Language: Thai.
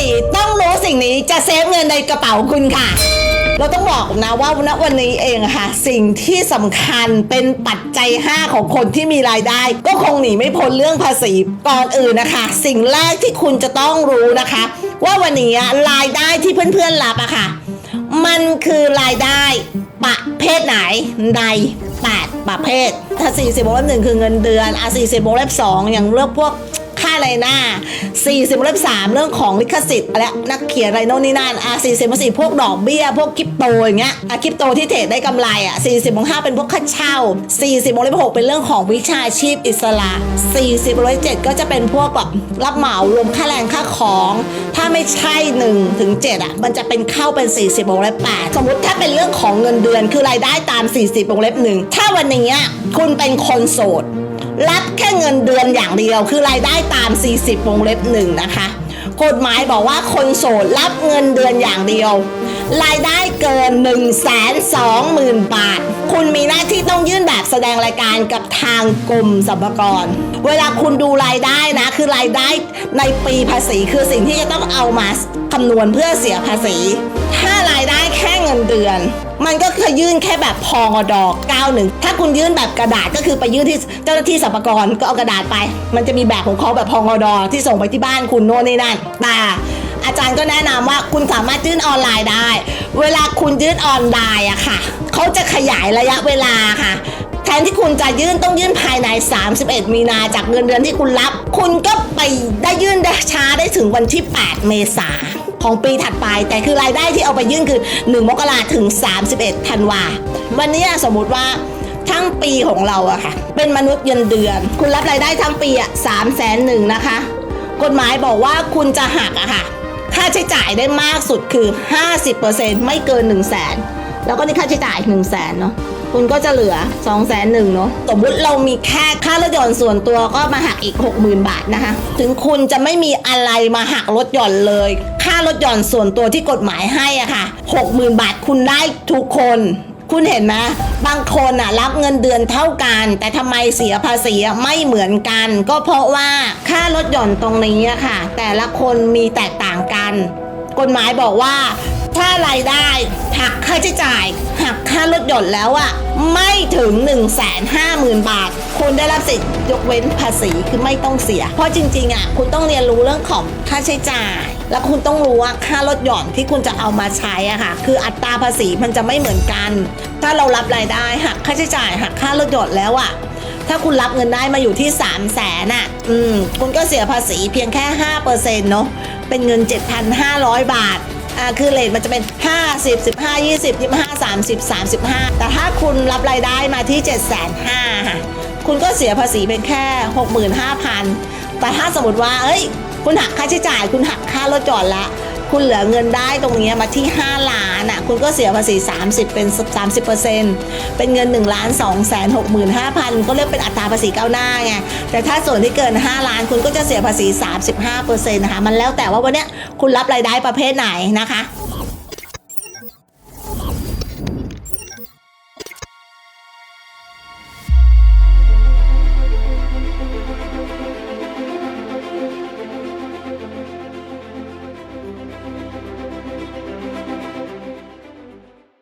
ษีต้องรู้สิ่งนี้จะเซฟเงินในกระเป๋าคุณค่ะ เราต้องบอกนะว่าณวันนี้เองค่ะ สิ่งที่สำคัญเป็นปัจจัย 5 ของคนที่มีรายได้ ก็คงหนีไม่พ้นเรื่องภาษีก่อนอื่นนะคะ สิ่งแรกที่คุณจะต้องรู้นะคะ ว่าวันนี้รายได้ที่เพื่อนๆรับอะค่ะ มันคือรายได้ประเภทไหนใน8ประเภท ถ้า 40บวกลบหนึ่งคือเงินเดือนอะ40บวกลบสองอย่างเรื่องพวก อะไรน้า40บวกลบสามเรื่องของลิขสิทธิ์และนักเขียนอะไรโน่นนี่นั่นอะ40บวกสี่พวกดอกเบี้ย พวกคริปโตอย่างเงี้ยอะคริปโตที่เทรดได้กำไรอะ40บวกห้าเป็นพวกค่าเช่า 40บวกลบหกเป็นเรื่องของวิชาชีพอิสระ 40บวกลบเจ็ดก็จะเป็นพวกแบบรับเหมารวมค่าแรงค่าของ ถ้าไม่ใช่1ถึง7อะมันจะเป็นเข้าเป็น 40บวกลบ8สมมติถ้าเป็นเรื่องของเงินเดือนคือรายได้ตาม 40บวกลบหนึ่งถ้าวันนี้คุณเป็นคนโสด รับแค่เงินเดือนอย่างเดียว คือรายได้ตาม 40วงเล็บหนึ่งนะคะ กฎหมายบอกว่าคนโสดรับเงินเดือนอย่างเดียว รายได้เกิน 1 2 0 0 0 0 บาท คุณมีหน้าที่ต้องยื่นแบบแสดงรายการกับทางกรมสรรพากร เวลาคุณดูรายได้นะ คือรายได้ในปีภาษีคือสิ่งที่จะต้องเอามาคำนวณเพื่อเสียภาษี ถ้ารายได้ นเดือน มันก็คือยื่นแค่แบบพองอดอก91 ถ้าคุณยื่นแบบกระดาษก็คือไปยื่นที่เจ้าหน้าที่สรรพากรก็เอากระดาษไป มันจะมีแบบของเขาแบบพองอดอที่ส่งไปที่บ้านคุณโน่นนี่นั่นแต่อาจารย์ก็แนะนำว่าคุณสามารถยื่นออนไลน์ได้ เวลาคุณยื่นออนไลน์อะค่ะ เขาจะขยายระยะเวลาค่ะ แทนที่คุณจะยื่นต้องยื่นภายใน 31 มีนาจากเงินเดือนที่คุณรับ คุณก็ไปได้ยื่นได้ช้าได้ถึงวันที่ 8 เมษา ของปีถัดไป แต่คือรายได้ที่เอาไปยื่นคือ 1 มกราถึง 31 ธันวา วันนี้สมมติว่าทั้งปีของเราอะค่ะ เป็นมนุษย์เงินเดือน คุณรับรายได้ทั้งปีอะสามแสนหนึ่งนะคะ กฎหมายบอกว่าคุณจะหักอะค่ะ ค่าใช้จ่ายได้มากสุดคือ 50%ไม่เกิน 1 0 0 0 0แสนแล้วก็นี่ค่าใช้จ่าย 1 0 0 0 0แสนเนาะ คุณก็จะเหลือ2 0 0 0 0 0หนึ่งเนาะสมมุติเรามีแค่ค่ารถยนต์ส่วนตัวก็มาหักอีก 60,000 บาทนะคะ ถึงคุณจะไม่มีอะไรมาหักรถยนต์เลย ค่ารถยนต์ส่วนตัวที่กฎหมายให้อะค่ะ 60,000 บาทคุณได้ทุกคนคุณเห็นไหมบางคนอะรับเงินเดือนเท่ากัน แต่ทำไมเสียภาษีไม่เหมือนกัน ก็เพราะว่าค่ารถหย่อนตรงนี้อะค่ะ แต่ละคนมีแตกต่างกัน กฎหมายบอกว่า ถ้ารายได้ หักค่าใช้จ่าย หักค่ารถหย่อนแล้วอะไม่ถึง 1 5 0 0 0 0 บาท คุณได้รับสิทธิ์ยกเว้นภาษีคือไม่ต้องเสีย เพราะจริงๆอะคุณต้องเรียนรู้เรื่องของค่าใช้จ่าย แล้วคุณต้องรู้ว่าค่ารถหย่อนที่คุณจะเอามาใช้อะค่ะคืออัตราภาษีมันจะไม่เหมือนกัน ถ้าเรารับรายได้หักค่าใช้จ่ายหักค่ารถหย่อนแล้วอะถ้าคุณรับเงินได้มาอยู่ที่ 3 0 0แสนอะ อืม คุณก็เสียภาษีเพียงแค่5%เนาะ เป็นเงิน 7,500 บาท อ่าคือเลทมันจะเป็น 50 15 20 25 30 35 แต่ถ้าคุณรับรายได้มาที่ 7 5 0 0 0ค่ะคุณก็เสียภาษีเป็นแค่ 65,000 แต่ถ้าสมมติว่า เอ้ย คุณหักค่าใช้จ่าย คุณหักค่ารถจอดละ คุณเหลือเงินได้ตรงนี้มาที่ 5 ล้านอะคุณก็เสียภาษี 30 เป็น 30เป็นเงิน1ล้าน2แสน65,000ก็เรียกเป็นอัตราภาษีก้าวหน้าไงแต่ถ้าส่วนที่เกิน 5 ล้านคุณก็จะเสียภาษี 35%นะคะมันแล้วแต่ว่าวันนี้คุณรับรายได้ประเภทไหนนะคะ